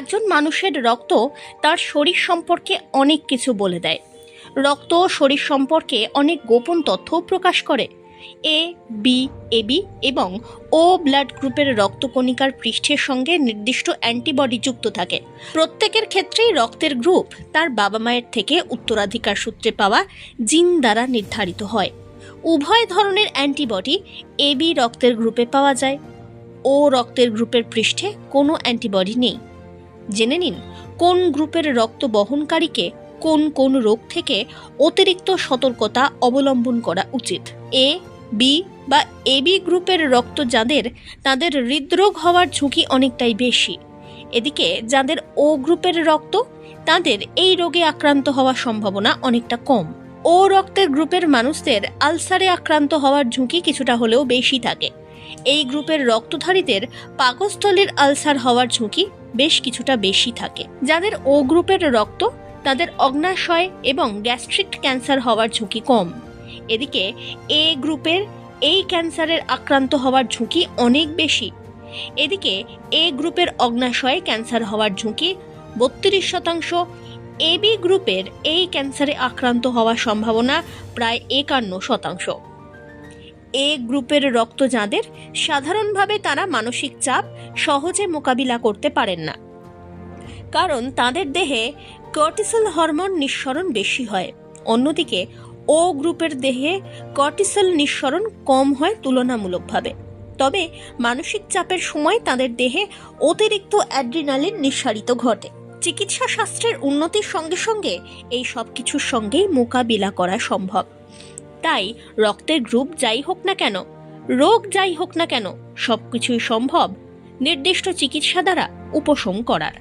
একজন মানুষের রক্ত তার শরীর সম্পর্কে অনেক কিছু বলে দেয়। রক্ত শরীর সম্পর্কে অনেক গোপন তথ্য প্রকাশ করে। এ, বি এবি এবং ও ব্লাড গ্রুপের রক্তকণিকার পৃষ্ঠের সঙ্গে নির্দিষ্ট অ্যান্টিবডি যুক্ত থাকে। প্রত্যেকের ক্ষেত্রেই রক্তের গ্রুপ তার বাবা মায়ের থেকে উত্তরাধিকার সূত্রে পাওয়া জিন দ্বারা নির্ধারিত হয়। উভয় ধরনের অ্যান্টিবডি এবি রক্তের গ্রুপে পাওয়া যায়। ও রক্তের গ্রুপের পৃষ্ঠে কোনো অ্যান্টিবডি নেই। জেনে নিন, কোন গ্রুপের রক্ত বহনকারীকে কোন কোন রোগ থেকে অতিরিক্ত সতর্কতা অবলম্বন করা উচিত? এ, বি বা এবি গ্রুপের রক্ত যাদের, তাদের হৃদরোগ হওয়ার ঝুঁকি অনেকটাই বেশি। এদিকে যাদের ও গ্রুপের রক্ত, তাদের এই রোগে আক্রান্ত হওয়ার সম্ভাবনা অনেকটা কম। ও রক্তের গ্রুপের মানুষদের আলসারে আক্রান্ত হওয়ার ঝুঁকি কিছুটা হলেও বেশি থাকে। এই গ্রুপের রক্তধারীদের পাকস্থলীর আলসার হওয়ার ঝুঁকি বেশ কিছুটা বেশি থাকে। যাদের ও গ্রুপের রক্ত, তাদের অগ্নাশয় এবং গ্যাস্ট্রিক ক্যান্সার হওয়ার ঝুঁকি কম। এদিকে এ গ্রুপের এই ক্যান্সারের আক্রান্ত হওয়ার ঝুঁকি অনেক বেশি। এদিকে এ গ্রুপের অগ্নাশয়ে ক্যান্সার হওয়ার ঝুঁকি বত্রিশ শতাংশ। এবি গ্রুপের এই ক্যান্সারে আক্রান্ত হওয়ার সম্ভাবনা প্রায় একান্ন শতাংশ। এ গ্রুপের রক্ত যাঁদের সাধারণভাবে তারা মানসিক চাপ সহজে মোকাবিলা করতে পারেন না। কারণ তাদের দেহে কর্টিসল হরমোন নিঃসরণ বেশি হয়। অন্যদিকে, ও গ্রুপের দেহে কর্টিসল নিঃসরণ কম হয় তুলনামূলকভাবে। তবে মানসিক চাপের সময় তাদের দেহে অতিরিক্ত অ্যাড্রিনালিন নিঃসারিত ঘটে। চিকিৎসা শাস্ত্রের উন্নতির সঙ্গে সঙ্গে এই সব কিছুর সঙ্গেই মোকাবিলা করা সম্ভব। তাই রক্তের গ্রুপ যাই হোক না কেন, রোগ যাই হোক না কেন, সবকিছুই সম্ভব নির্দিষ্ট চিকিৎসা দ্বারা উপশম করার।